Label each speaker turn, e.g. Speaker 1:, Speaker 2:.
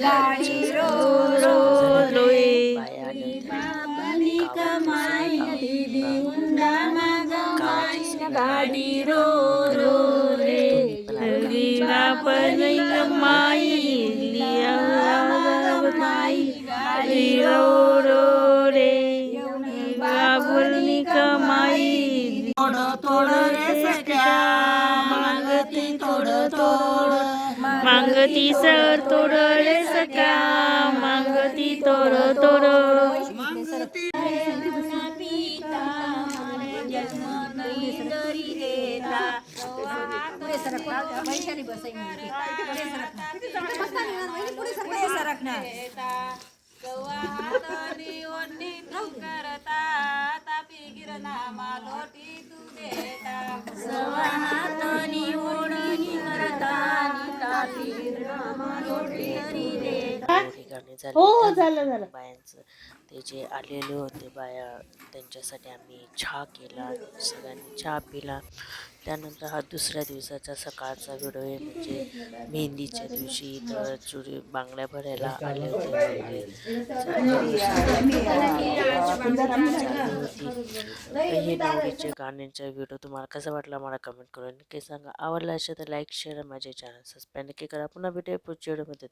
Speaker 1: गाडी row row रोई बाबानी कमाई लिया माई गाडी रे बाबानी कमाई तोड तोड रे सख्या. मागती तोड तोड मागती सर रे सख्या मागती थोडं थोडं
Speaker 2: मोठी
Speaker 1: हो हो झालं झालं.
Speaker 2: बायांचं ते जे आलेले होते बाया त्यांच्यासाठी आम्ही चहा केला सगळ्यांनी चहा पिला. त्यानंतर हा दुसऱ्या दिवसाचा सकाळचा व्हिडिओ आहे म्हणजे मेहंदीच्या दिवशी तर चुरी बांगड्या भरायला आले होते. हे नवरीच्या गाण्यांचा व्हिडिओ तुम्हाला कसा वाटला मला कमेंट करून नक्की सांगा. आवडला असेल तर लाईक शेअर माझे चॅनल सबस्क्राईब नक्की करा. पुन्हा भेटूया पुढच्या व्हिडिओमध्ये